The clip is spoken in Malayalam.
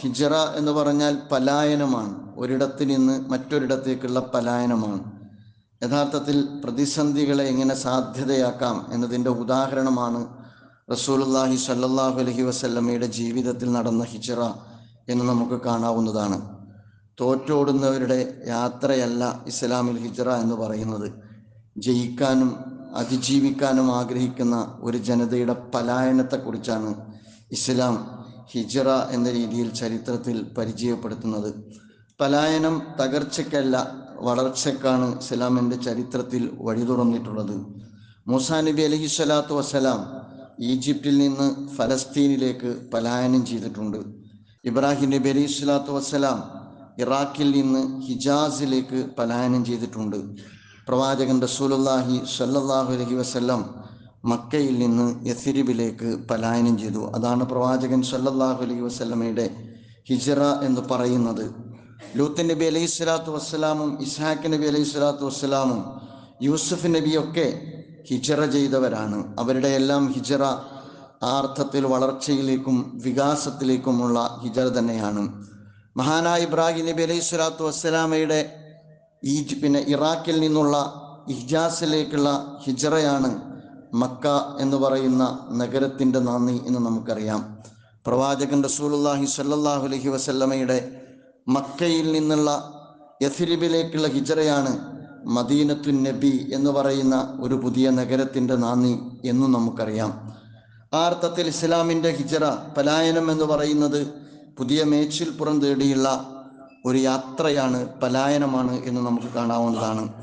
ഹിജറ എന്ന് പറഞ്ഞാൽ പലായനമാണ്. ഒരിടത്ത് നിന്ന് മറ്റൊരിടത്തേക്കുള്ള പലായനമാണ്. യഥാർത്ഥത്തിൽ പ്രതിസന്ധികളെ എങ്ങനെ സാധ്യതയാക്കാം എന്നതിന്റെ ഉദാഹരണമാണ് റസൂലുല്ലാഹി സല്ലല്ലാഹു അലഹി വസല്ലമ്മയുടെ ജീവിതത്തിൽ നടന്ന ഹിജറ എന്ന് നമുക്ക് കാണാവുന്നതാണ്. തോറ്റോടുന്നവരുടെ യാത്രയല്ല ഇസ്ലാമിൽ ഹിജറ എന്ന് പറയുന്നത്. ജയിക്കാനും അതിജീവിക്കാനും ആഗ്രഹിക്കുന്ന ഒരു ജനതയുടെ പലായനത്തെക്കുറിച്ചാണ് ഇസ്ലാം. ഹിജറ എന്ന രീതിയിൽ ചരിത്രത്തിൽ പരിചയപ്പെടുത്തുന്നത്. പലായനം തകർച്ചയ്ക്കല്ല വളർച്ചയ്ക്കാണ് ഇസ്ലാമിന്റെ ചരിത്രത്തിൽ വഴി തുറന്നിട്ടുള്ളത്. മൂസാ നബി അലഹി സ്വലാത്തു വസ്സലാം ഈജിപ്തിൽ നിന്ന് ഫലസ്തീനിലേക്ക് പലായനം ചെയ്തിട്ടുണ്ട്. ഇബ്രാഹിം നബി അലഹി സ്വലാത്തു വസ്സലാം ഇറാഖിൽ നിന്ന് ഹിജാസിലേക്ക് പലായനം ചെയ്തിട്ടുണ്ട്. പ്രവാചകൻ റസൂലുല്ലാഹി സല്ലാഹു അലഹി വസല്ലം മക്കയിൽ നിന്ന് യസിരിബിലേക്ക് പലായനം ചെയ്തു. അതാണ് പ്രവാചകൻ സല്ലല്ലാഹു അലൈഹി വസ്ലമയുടെ ഹിജറ എന്ന് പറയുന്നത്. ലൂത്ത് നബി അലൈഹി സ്വലാത്തു വസ്സലാമും ഇസ്ഹാഖ് നബി അലൈഹി സ്വലാത്തു വസ്സലാമും യൂസുഫ് നബിയൊക്കെ ഹിജറ ചെയ്തവരാണ്. അവരുടെ എല്ലാം ഹിജറ ആ അർത്ഥത്തിൽ വളർച്ചയിലേക്കും വികാസത്തിലേക്കുമുള്ള ഹിജറ തന്നെയാണ്. മഹാനായ ഇബ്രാഹിം നബി അലൈഹി സ്വലാത്തു വസ്സലാമയുടെ ഈജ് പിന്നെ ഇറാഖിൽ നിന്നുള്ള ഹിജാസിലേക്കുള്ള ഹിജറയാണ് മക്ക എന്ന് പറയുന്ന നഗരത്തിന്റെ നന്ദി എന്ന് നമുക്കറിയാം. പ്രവാചകൻ റസൂലുല്ലാഹി സ്വല്ലല്ലാഹു അലൈഹി വസല്ലമയുടെ മക്കയിൽ നിന്നുള്ള യഥിരിബിലേക്കുള്ള ഹിജറയാണ് മദീനത്തു നബി എന്ന് പറയുന്ന ഒരു പുതിയ നഗരത്തിന്റെ നാന്ദി എന്നും നമുക്കറിയാം. ആ അർത്ഥത്തിൽ ഇസ്ലാമിന്റെ ഹിജറ പലായനം എന്ന് പറയുന്നത് പുതിയ മേച്ചിൽ പുറം തേടിയുള്ള ഒരു യാത്രയാണ് പലായനമാണ് എന്ന് നമുക്ക് കാണാവുന്നതാണ്.